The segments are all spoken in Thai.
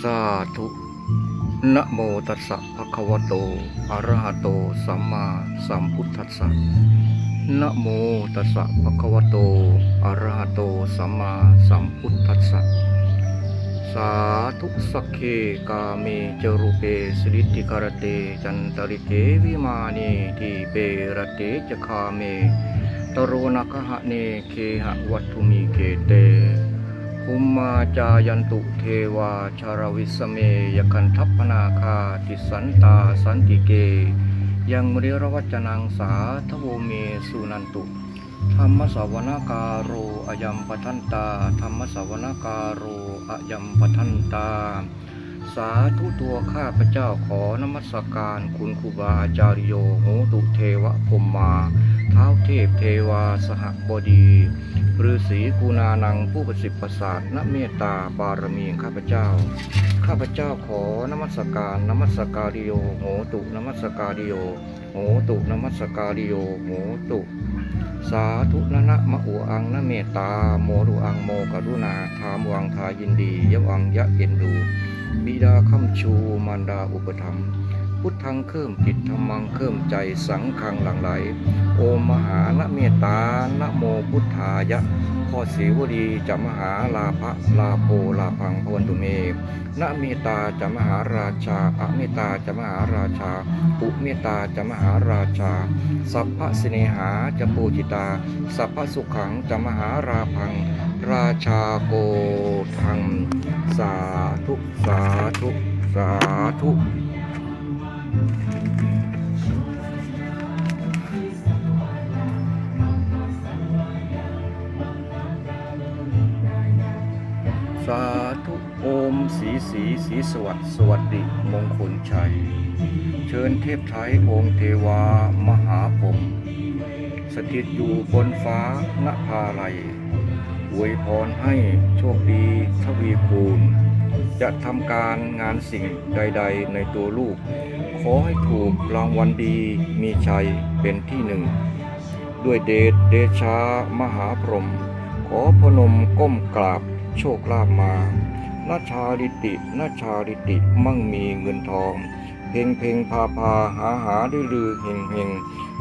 สาธุนะโมตัสสะภะคะวะโตอะระหะโต สัมมาสัมพุทธัสสะนะโมตัสสะภะคะวะโตอะระหะโต สัมมาสัมพุทธัสสะ สาธุสักเคกาเมจรูเปสิริติการเต จันตริเกวิมานีทีเปรเตจคาเม ตโรนกหะเนเคหะวัตุมีเกเต ภุมมาจายันตุเทวาชารวิสเมยกันทัพนาคาติสันตาสันติเก ยังมริรวัจนังสาทโวเมสุนันตุ ธรรมสาวนากาโรอายัมปทันตา ธรรมสาวนากาโรอายัมปทันตา สาธุตัวข้าพเจ้าขอนมัสการคุณครูบาอาจารย์โยโหตุเทวะพรมมาเท้าเทพเทวาสหบดีฤาษีกูนานังผู้ประสิทธิ์ประสาทนเมตตาบารมีข้าพเจ้า ข้าพเจ้าขอนมัสการนมัสการิโยโหตุนมัสการิโย โหตุนมัสการิโยโหตุ สาธุนะนะมะอุอังนะเมตตา โมรุอังโมกรุณาทามวังทายินดียวังยะเย็นดู บิดาคัมชูมารดาอุปธรรมภ พุทธังเคิ่มจิตธรรมังเคิ่มใจสังขังหลังไหล โอมมหานะเมตตานะโมพุทธายะข้อเสวดีจะมหาลาภะลาโภลาพังพวันตุเมนะเมตตาจะมหาราชาอะเมตตาจะมหาราชาอุเมตตาจะมหาราชา สัพพะสิเนหาจะปูจิตา สัพพะสุขังจะมหาราพัง ราชาโกทัง สาธุ สาธุ สาธุ สาธุโอมสีสีสีสวัสดิ์สวัสดิมงคลชัย เชิญเทพไทยองค์เทวามหาพรหมสถิตอยู่บนฟ้านภาลัยอวยพรให้โชคดีทวีคูณ จะทำการงานสิ่งใด ๆ ในตัวลูก ขอให้ถูกรางวัลดีมีชัยเป็นที่หนึ่ง ด้วยเดชเดชามหาพรหมขอพนมก้มกราบโชคลาภมานาชาลิตินาชาลิติมั่งมีเงินทอง เพ่งเพ่งพาพาหาหาด้วยลือเฮงเฮง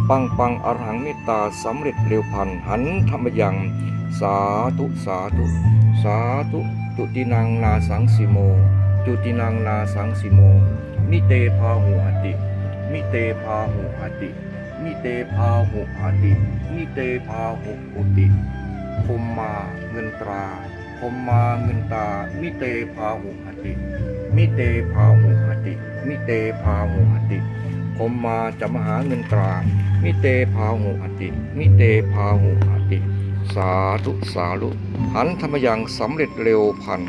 ปังปังอรหังเมตตาสำเร็จเร็วพันหันธรรมยัง สาธุสาธุ สาธุ ตุตินังนาสังสิโม จุตินังนาสังสิโม มิเตพาหุหติ มิเตพาหุหติ มิเตพาหุหติ มิเตพาหุอุติพมมาเงินตราพมมาเงินตา มิเตพาหุหติ มิเตพาหุหติ มิเตพาหุหติพมมาจะมหาเงินตรา มิเตพาหุหติ มิเตพาหุหติ สาธุสาธุหันธรรมยังสำเร็จเร็วพัน